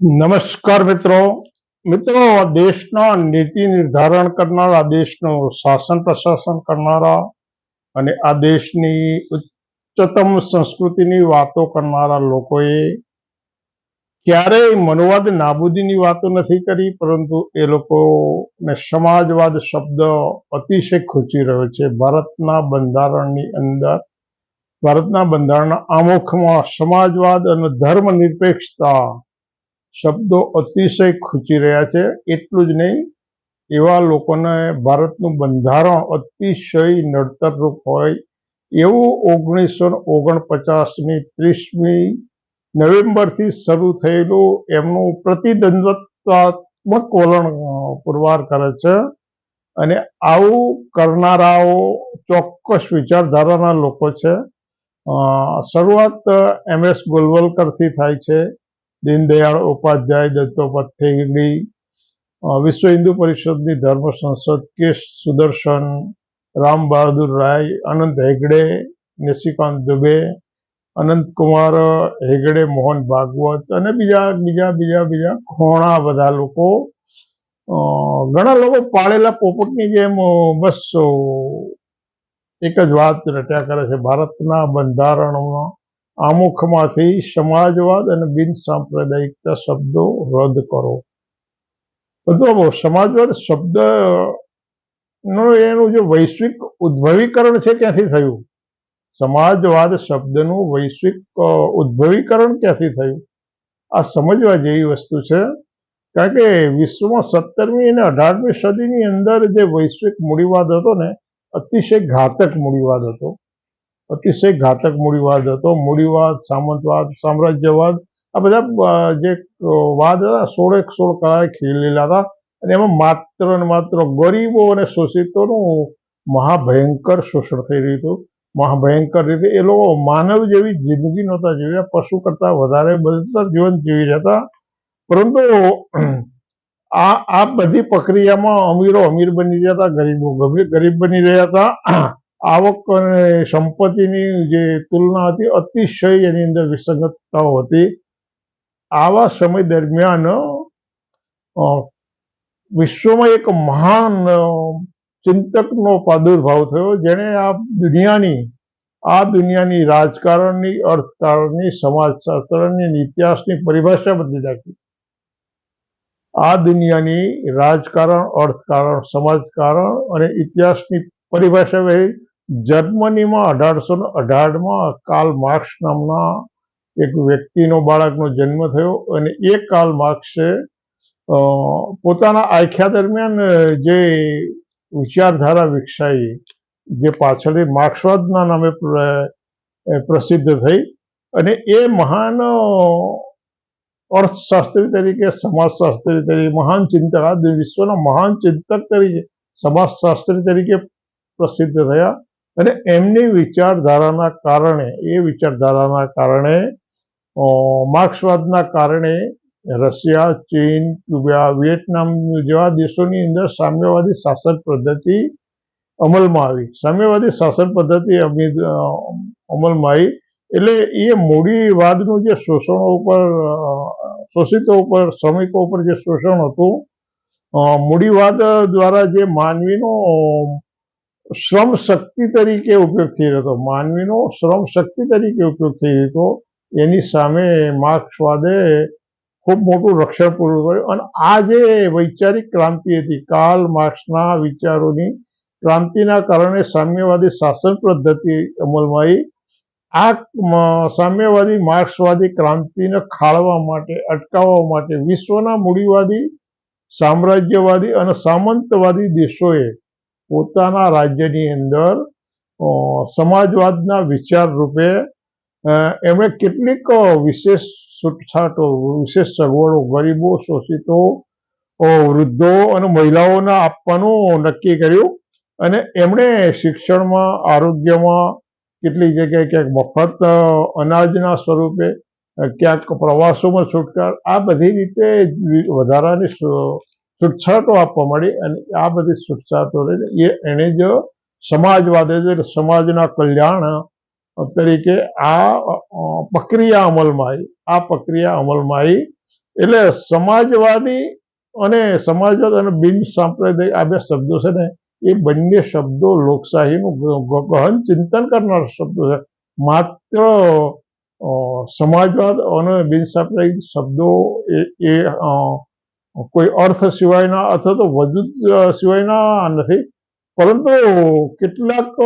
નમસ્કાર મિત્રો. મિત્રો, દેશના નીતિ નિર્ધારણ કરનારા દેશનું શાસન પ્રશાસન કરનારા અને આ દેશની ઉચ્ચતમ સંસ્કૃતિની વાતો કરનારા લોકોએ ક્યારેય મનોવાદ નાબૂદીની વાતો નથી કરી, પરંતુ એ લોકોને સમાજવાદ શબ્દ અતિશય ખૂચી રહ્યો છે. ભારતના બંધારણની અંદર, ભારતના બંધારણના આમુખમાં સમાજવાદ અને ધર્મ નિરપેક્ષતા શબ્દો અતિશય ખૂચી રહ્યા છે. એટલું જ નહીં, એવા લોકોને ભારતનું બંધારણ અતિશય નડતરરૂપ હોય એવું ઓગણીસો ઓગણપચાસની ત્રીસમી નવેમ્બરથી શરૂ થયેલું એમનું પ્રતિદ્વંદ્વત્વાત્મક વલણ પુરવાર કરે છે. અને આવું કરનારાઓ ચોક્કસ વિચારધારાના લોકો છે. શરૂઆત એમ એસ ગોલવલકરથી થાય છે. દીનદયાળ ઉપાધ્યાય દત્તોપંત હેગડી વિશ્વ હિન્દુ પરિષદની ધર્મ સંસદ કે સુદર્શન, રામ બહાદુર રાય, અનંત હેગડે નિશિકાંત દુબે અનંતકુમાર હેગડે, મોહન ભાગવત અને બીજા બીજા બીજા બીજા ઘણા બધા લોકો ઘણા લોકો પાળેલા પોપટની જેમ બસ એક જ વાત રટ્યા કરે છે. ભારતના બંધારણમાં આમુખમાંથી સમાજવાદ અને બિન સાંપ્રદાયિકતા શબ્દો રદ કરો. બધું સમાજવાદ શબ્દ, નું એનું જે વૈશ્વિક ઉદ્ભવીકરણ છે ક્યાંથી થયું? સમાજવાદ શબ્દનું વૈશ્વિક ઉદ્ભવીકરણ ક્યાંથી થયું? આ સમજવા જેવી વસ્તુ છે. કારણ કે વિશ્વમાં સત્તરમી અને અઢારમી સદીની અંદર જે વૈશ્વિક મૂડીવાદ હતો ને, અતિશય ઘાતક મૂડીવાદ હતો. અતિશય ઘાતક મૂડીવાદ હતો. મૂડીવાદ સામંતવાદ સામ્રાજ્યવાદ, આ બધા જે વાદ હતા, સોળે સોળ કળાએ ખીલેલા હતા. અને એમાં માત્ર ને માત્ર ગરીબો અને શોષિતોનું મહાભયંકર શોષણ થઈ રહ્યું હતું. મહાભયંકર રીતે એ લોકો માનવ જેવી જિંદગી નહોતા જીવ્યા. પશુ કરતા વધારે બદતર જીવન જીવી રહ્યા હતા પરંતુ, આ આ બધી પ્રક્રિયામાં અમીરો અમીર બની રહ્યા હતા ગરીબ ગરીબ બની રહ્યા હતા. આવક અને સંપત્તિની જે તુલના હતી, અતિશય એની અંદર વિસંગતતાઓ હતી. આવા સમય દરમિયાન વિશ્વમાં એક મહાન ચિંતકનો પ્રાદુર્ભાવ થયો, જેણે આ દુનિયાની આ દુનિયાની રાજકારણની, અર્થકારણની, સમાજશાસ્ત્રની, ઇતિહાસની પરિભાષા બદલી નાખી. આ દુનિયાની રાજકારણ, અર્થકારણ, સમાજકારણ અને ઇતિહાસની પરિભાષા જર્મનીમાં અઢારસો ને અઢારમાં કાર્લ માર્ક્સ નામના એક વ્યક્તિનો બાળકનો જન્મ થયો અને એ કાર્લ માર્ક્સે પોતાના આખ્યા દરમિયાન જે વિચારધારા વિકસાવી જે પાછળથી માર્ક્સવાદના નામે પ્રસિદ્ધ થઈ અને એ મહાન અર્થશાસ્ત્રી તરીકે, સમાજશાસ્ત્રી તરીકે, મહાન ચિંતક, આ વિશ્વના મહાન ચિંતક તરીકે, સમાજશાસ્ત્રી તરીકે પ્રસિદ્ધ થયા. અને એમની વિચારધારાના કારણે, એ વિચારધારાના કારણે માર્ક્સવાદના કારણે રશિયા, ચીન, ક્યુબા વિયેટનામ જેવા દેશોની અંદર સામ્યવાદી શાસન પદ્ધતિ અમલમાં આવી. સામ્યવાદી શાસન પદ્ધતિ અમલમાં આવી. એટલે એ મૂડીવાદનું જે શોષણો ઉપર શોષિતો ઉપર, શ્રમિકો ઉપર જે શોષણ હતું મૂડીવાદ દ્વારા જે માનવીનો શ્રમ શક્તિ તરીકે ઉપયોગ થઈ રહ્યો હતો. માનવીનો શ્રમ શક્તિ તરીકે ઉપયોગ થઈ રહ્યો હતો. એની સામે માર્ક્સવાદે ખૂબ મોટું રક્ષણ પૂરું કર્યું. અને આ જે વૈચારિક ક્રાંતિ હતી, કાલ માર્ક્સના વિચારોની ક્રાંતિના કારણે સામ્યવાદી શાસન પદ્ધતિ અમલમાં આવી. આ સામ્યવાદી માર્ક્સવાદી ક્રાંતિને ખાળવા માટે, અટકાવવા માટે વિશ્વના મૂડીવાદી, સામ્રાજ્યવાદી અને સામંતવાદી દેશોએ પોતાના રાજ્યની અંદર સમાજવાદના વિચાર રૂપે એમણે કેટલીક વિશેષ છૂટછાટો, વિશેષ સગવડો, ગરીબો, શોષિતો વૃદ્ધો અને મહિલાઓને આપવાનું નક્કી કર્યું અને એમણે શિક્ષણમાં, આરોગ્યમાં કેટલીક જગ્યાએ ક્યાંક મફત અનાજના સ્વરૂપે ક્યાંક પ્રવાસોમાં છૂટકાર, આ બધી રીતે વધારાની છૂટછાટો આપવા માંડી અને આ બધી છૂટછાટો લઈને એ એણે જ સમાજવાદ એટલે સમાજના કલ્યાણ તરીકે આ પ્રક્રિયા અમલમાં આવી. આ પ્રક્રિયા અમલમાં આવી એટલે સમાજવાદી અને સમાજવાદ અને બિન સાંપ્રદાયિક આ બે શબ્દો છે ને, એ બંને શબ્દો લોકશાહીનું ગહન ચિંતન કરનાર શબ્દો છે. માત્ર સમાજવાદ અને બિન સાંપ્રદાયિક શબ્દો એ કોઈ અર્થ સિવાયના અથવા તો વધુ સિવાયના નથી. પરંતુ કેટલાક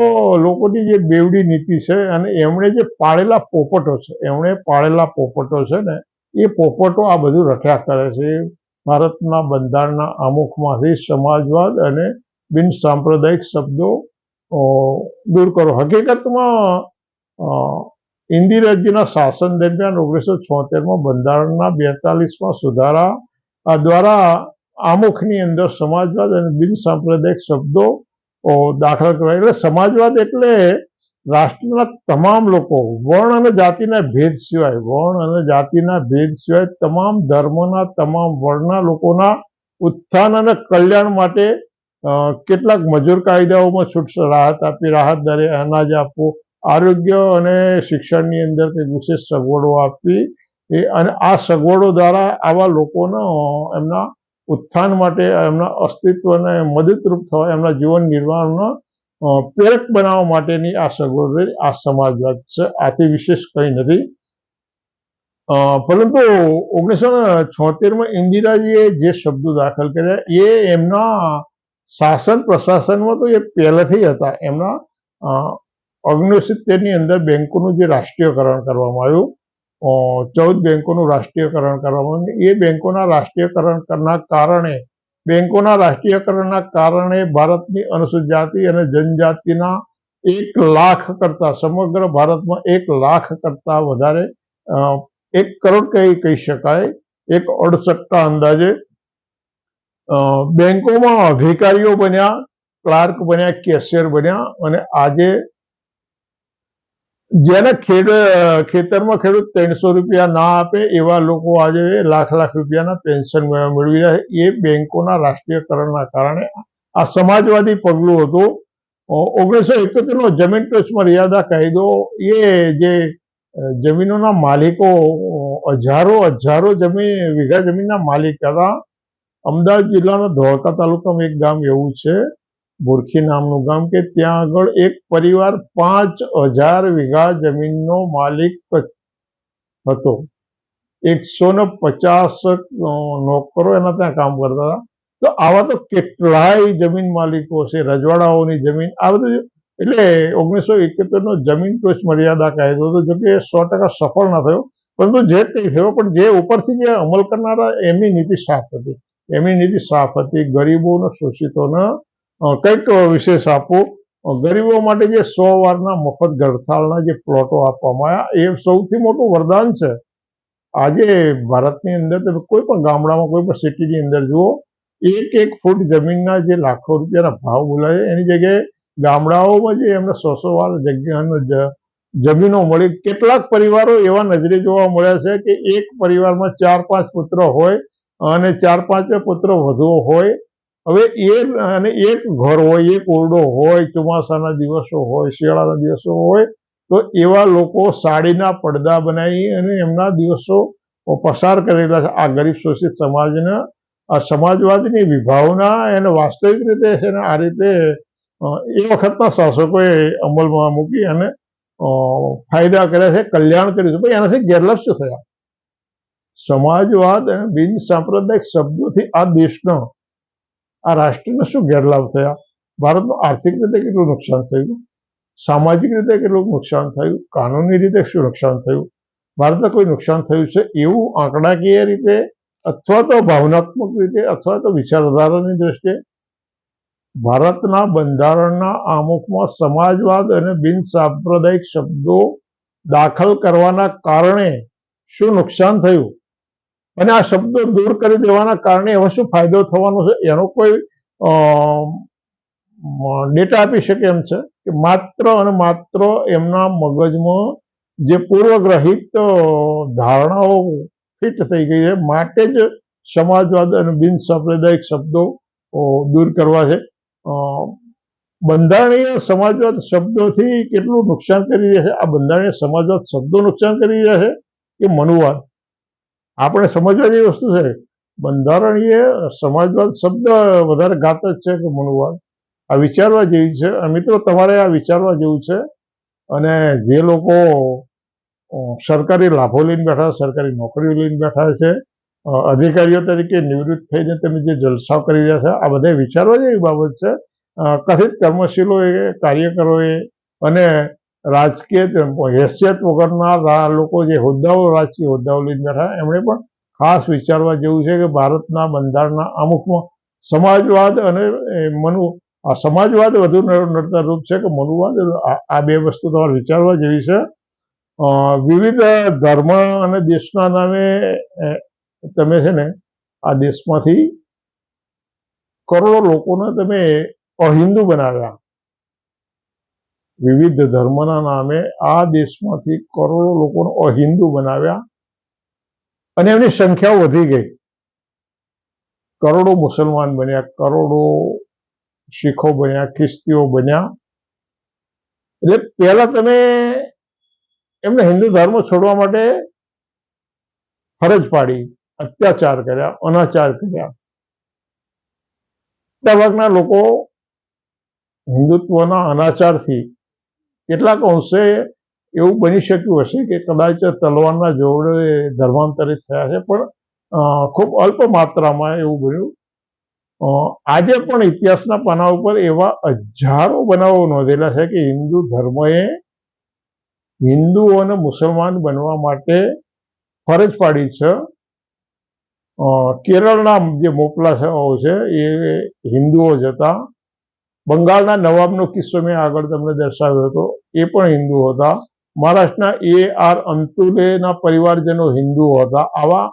લોકોની જે બેવડી નીતિ છે અને એમણે જે પાળેલા પોપટો છે, એમણે પાળેલા પોપટો છે ને, એ પોપટો આ બધું રખ્યા કરે છે. ભારતના બંધારણના અમુખમાંથી સમાજવાદ અને બિન સાંપ્રદાયિક શબ્દો દૂર કરો. હકીકતમાં ઇન્દિરાજીના શાસન દરમિયાન ઓગણીસો છોતેરમાં બંધારણના બેતાલીસમાં સુધારા દ્વારા આમુખની અંદર સમાજવાદ અને બિન સાંપ્રદાયિક શબ્દો દાખલ કરવા. એટલે સમાજવાદ એટલે રાષ્ટ્રના તમામ લોકો, વર્ણ અને જાતિના ભેદ સિવાય, વર્ણ અને જાતિના ભેદ સિવાય તમામ ધર્મના, તમામ વર્ણના લોકોના ઉત્થાન અને કલ્યાણ માટે કેટલાક મજૂર કાયદાઓમાં છૂટ રાહત આપી, રાહત દરે અનાજ આપવું, આરોગ્ય અને શિક્ષણની અંદર કંઈક વિશેષ સગવડો આપવી એ અને આ સગવડો દ્વારા આવા લોકોનો એમના ઉત્થાન માટે, એમના અસ્તિત્વને મદદરૂપ થવા, એમના જીવન નિર્વાહનો પ્રેરક બનાવવા માટેની આ સગવડ આ સમાજવાદ છે. આથી વિશેષ કંઈ નથી. પરંતુ ઓગણીસો છોતેરમાં ઇન્દિરાજીએ જે શબ્દો દાખલ કર્યા, એ એમના શાસન પ્રશાસનમાં તો એ પહેલેથી હતા. એમના ઓગણીસો સિત્તેરની અંદર બેંકોનું જે રાષ્ટ્રીયકરણ કરવામાં આવ્યું ચૌદ બેંકોનું રાષ્ટ્રીયકરણ કરવામાં આવ્યું એ બેંકોના રાષ્ટ્રીયકરણના કારણે, બેંકોના રાષ્ટ્રીયકરણના કારણે ભારતની અનુસૂચિત જાતિ અને જનજાતિના એક લાખ કરતા, સમગ્ર ભારતમાં એક લાખ કરતા વધારે એક કરોડ કહી કહી શકાય, એક અડસઠના અંદાજે બેંકોમાં અધિકારીઓ બન્યા, ક્લાર્ક બન્યા, કેશિયર બન્યા અને આજે જેને ખેડ, ખેતરમાં ખેડૂત ત્રણસો રૂપિયા ના આપે, એવા લોકો આજે લાખ લાખ રૂપિયાના પેન્શન મેળવી રહ્યા એ બેંકોના રાષ્ટ્રીયકરણના કારણે આ સમાજવાદી પગલું હતું. ઓગણીસો એકોતેરનો જમીન ટચ મર્યાદા કાયદો એ જે જમીનોના માલિકો, હજારો હજારો જમીન વીઘા જમીનના માલિક હતા. અમદાવાદ જિલ્લાના ધોળકા તાલુકામાં એક ગામ એવું છે. ભુરખી નામનું ગામ કે ત્યાં આગળ એક પરિવાર પાંચ હજાર વીઘા જમીનનો માલિક હતો. એકસો ને પચાસ નોકરો એના ત્યાં કામ કરતા હતા. તો આવા તો કેટલાય જમીન માલિકો છે, રજવાડાઓની જમીન, આ બધું એટલે ઓગણીસો એકોતેરનો જમીન ટોચ મર્યાદા કાયદો હતો, જોકે સો ટકા સફળ ન થયો, પરંતુ જે કંઈ થયો, પણ જે ઉપરથી જે અમલ કરનારા એમની નીતિ સાફ હતી. એમની નીતિ સાફ હતી, ગરીબોને, શોષિતોને કંઈક વિશેષ આપવું ગરીબો માટે જે સો વારના મફત ગળથાળના જે પ્લોટો આપવામાં આવ્યા, એ સૌથી મોટું વરદાન છે. આજે ભારતની અંદર તમે કોઈ પણ ગામડામાં, કોઈ પણ સિટીની અંદર જુઓ, એક એક ફૂટ જમીનના જે લાખો રૂપિયાના ભાવ બોલાય એની જગ્યાએ ગામડાઓમાં જે એમને સો સો વાર જગ્યાનો જમીનો મળી. કેટલાક પરિવારો એવા નજરે જોવા મળ્યા છે કે એક પરિવારમાં ચાર પાંચ પુત્ર હોય અને ચાર પાંચ પુત્ર વધુ હોય. હવે એ અને એક ઘર હોય એક ઓરડો હોય, ચોમાસાના દિવસો હોય, શિયાળાના દિવસો હોય, તો એવા લોકો સાડીના પડદા બનાવી અને એમના દિવસો પસાર કરેલા છે. આ ગરીબ શોષિત સમાજના, આ સમાજવાદની વિભાવના એને વાસ્તવિક રીતે છે ને આ રીતે એ વખતના શાસકોએ અમલમાં મૂકી અને ફાયદા કર્યા છે, કલ્યાણ કર્યું છે. પણ એનાથી ગેરલક્ષ્ય થયા? સમાજવાદ અને બિન સાંપ્રદાયિક શબ્દોથી આ દેશનો આ રાષ્ટ્રને શું ગેરલાભ થયા? ભારતનું આર્થિક રીતે કેટલું નુકસાન થયું? સામાજિક રીતે કેટલું નુકસાન થયું? કાનૂની રીતે શું નુકસાન થયું? ભારતને કોઈ નુકસાન થયું છે એવું આંકડાકીય રીતે અથવા તો ભાવનાત્મક રીતે અથવા તો વિચારધારાની દ્રષ્ટિએ? ભારતના બંધારણના આમુખમાં સમાજવાદ અને બિન સાંપ્રદાયિક શબ્દો દાખલ કરવાના કારણે શું નુકસાન થયું? અને આ શબ્દો દૂર કરી દેવાના કારણે હવે શું ફાયદો થવાનો છે, એનો કોઈ ડેટા આપી શકે એમ છે કે માત્ર અને માત્ર એમના મગજમાં જે પૂર્વગ્રહિત ધારણાઓ ફિટ થઈ ગઈ છે, માટે જ સમાજવાદ અને બિન સાંપ્રદાયિક શબ્દો દૂર કરવા છે. બંધારણીય સમાજવાદ શબ્દોથી કેટલું નુકસાન કરી રહ્યા છે? આ બંધારણીય સમાજવાદ શબ્દો નુકસાન કરી રહ્યા છે કે મનુવાદ? આપણે સમજવા જેવી વસ્તુ છે. બંધારણીય સમાજવાદ શબ્દ વધારે ઘાતક છે કે મનુવાદ આ વિચારવા જેવી છે. મિત્રો, તમારે આ વિચારવા જેવું છે. અને જે લોકો સરકારી લાભો લઈને બેઠા સરકારી નોકરીઓ લઈને બેઠા છે અધિકારીઓ તરીકે નિવૃત્ત થઈને તમે જે જલસાઓ કરી રહ્યા છે, આ બધા વિચારવા જેવી બાબત છે. કથિત કર્મશીલોએ, કાર્યકરોએ અને રાજકીય હેસિયત વગરના લોકો જે હોદ્દાઓ, રાજકીય હોદ્દાઓ લઈને બેઠા, એમણે પણ ખાસ વિચારવા જેવું છે કે ભારતના બંધારણના અમુકમાં સમાજવાદ અને મનુ, આ સમાજવાદ વધુ નડ- નડતર રૂપ છે કે મનુવાદ? આ બે વસ્તુ તમારે વિચારવા જેવી છે. વિવિધ ધર્મ અને દેશના નામે તમે છે ને, આ દેશમાંથી કરોડો લોકોને તમે અહિન્દુ બનાવ્યા. વિવિધ ધર્મના નામે આ દેશમાંથી કરોડો લોકોને અહિન્દુ બનાવ્યા અને એમની સંખ્યા વધી ગઈ. કરોડો મુસલમાન બન્યા, કરોડો શીખો બન્યા, ખ્રિસ્તીઓ બન્યા. એટલે પહેલા તમે એમને હિન્દુ ધર્મ છોડવા માટે ફરજ પાડી, અત્યાચાર કર્યા, અનાચાર કર્યા. મોટાભાગના લોકો હિન્દુત્વના અનાચારથી કેટલાક અંશે એવું બની શક્યું હશે કે કદાચ તલવારના જોડે ધર્માંતરિત થયા છે, પણ ખૂબ અલ્પ માત્રામાં એવું બન્યું. આજે પણ ઇતિહાસના પાના ઉપર એવા હજારો બનાવો નોંધેલા છે કે હિન્દુ ધર્મએ હિન્દુઓ અને મુસલમાન બનવા માટે ફરજ પાડી છે. કેરળના જે મોકલાઓ છે એ હિન્દુઓ જ હતા. બંગાળના નવાબનો કિસ્સો મેં આગળ તમને દર્શાવ્યો હતો. એ પણ હિન્દુ હતા. મહારાષ્ટ્રના એ આર અંતુલેના પરિવારજનો હિન્દુ હતા. આવા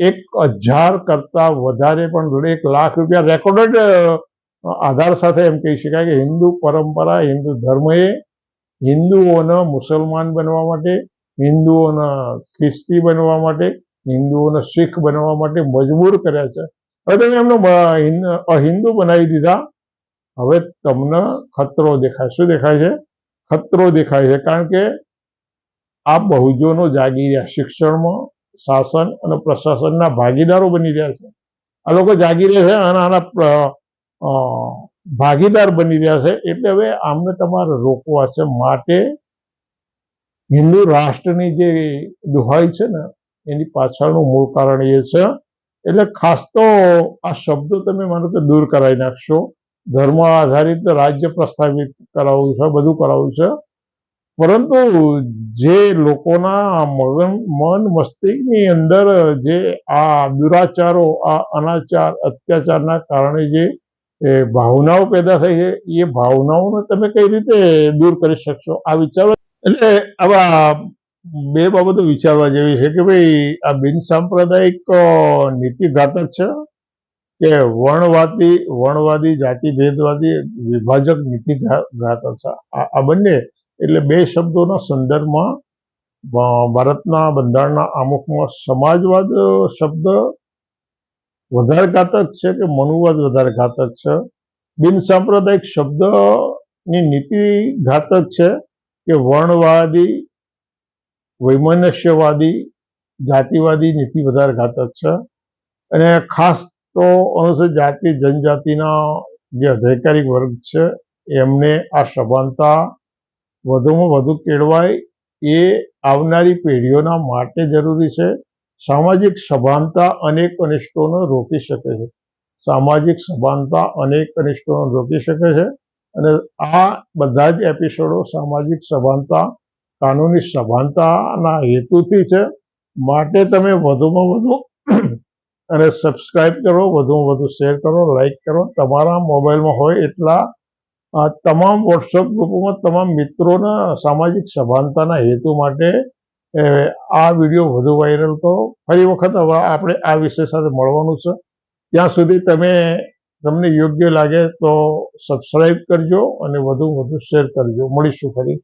એક હજાર કરતા વધારે પણ એક લાખ રૂપિયા રેકોર્ડેડ આધાર સાથે એમ કહી શકાય કે હિન્દુ પરંપરા, હિન્દુ ધર્મએ હિન્દુઓને મુસલમાન બનવા માટે, હિન્દુઓને ખ્રિસ્તી બનવા માટે, હિન્દુઓને શીખ બનવા માટે મજબૂર કર્યા છે. હવે તમે એમનો અહિન્દુ બનાવી દીધા. હવે તમને ખતરો દેખાય. શું દેખાય છે? ખતરો દેખાય છે. કારણ કે આ બહુજનો જાગી રહ્યા, શિક્ષણમાં, શાસન અને પ્રશાસનના ભાગીદારો બની રહ્યા છે. આ લોકો જાગી રહ્યા છે અને આના ભાગીદાર બની રહ્યા છે. એટલે હવે આમને તમારે રોકવા છે માટે હિન્દુ રાષ્ટ્રની જે દુહાઈ છે ને, એની પાછળનું મૂળ કારણ એ છે. એટલે ખાસ તો આ શબ્દો તમે માનો કે દૂર કરાવી નાખશો. ધર્મ આધારિત રાજ્ય પ્રસ્થાપિત કરાવવું છે, બધું કરાવવું છે. પરંતુ જે લોકોના મગન, મન મસ્તિષ્કની અંદર જે આ દુરાચારો, આ અનાચાર, અત્યાચારના કારણે જે ભાવનાઓ પેદા થઈ છે, એ ભાવનાઓને તમે કઈ રીતે દૂર કરી શકશો? આ વિચારો એટલે આવા બે બાબતો વિચારવા જેવી છે કે ભાઈ આ બિન સાંપ્રદાયિક નીતિ ઘાતક છે. કે વર્ણવાદી વર્ણવાદી જાતિ ભેદવાદી વિભાજક નીતિ ઘાતક આ બંને એટલે બે શબ્દોના સંદર્ભમાં ભારતના બંધારણના આમુખમાં સમાજવાદ શબ્દ વધારે ઘાતક છે કે મનુવાદ વધારે ઘાતક છે? બિન સાંપ્રદાયિક શબ્દની નીતિ ઘાતક છે કે વર્ણવાદી, વૈમનસ્યવાદી, જાતિવાદી નીતિ વધારે ઘાતક છે? અને ખાસ તો અનુસૂચિત જાતિ, જનજાતિના જે અધિકારી વર્ગ છે, એમને આ સભાનતા વધુમાં વધુ કેળવાય એ આવનારી પેઢીઓના માટે જરૂરી છે. સામાજિક સભાનતા અનેક અનિષ્ટોને રોકી શકે છે. સામાજિક સભાનતા અનેક અનિષ્ટોને રોકી શકે છે. અને આ બધા જ એપિસોડો સામાજિક સભાનતા, કાનૂની સભાનતાના હેતુથી છે. માટે તમે વધુમાં વધુ અને સબસ્ક્રાઇબ કરો, વધુમાં વધુ શેર કરો લાઇક કરો. તમારા મોબાઈલમાં હોય એટલા તમામ વોટ્સઅપ ગ્રુપોમાં તમામ મિત્રોના સામાજિક સભાનતાના હેતુ માટે આ વીડિયો વધુ વાયરલ કરો ફરી વખત હવે આપણે આ વિષય સાથે મળવાનું છે. ત્યાં સુધી તમે, તમને યોગ્ય લાગે તો સબસ્ક્રાઇબ કરજો અને વધુ વધુ શેર કરજો. મળીશું ફરી.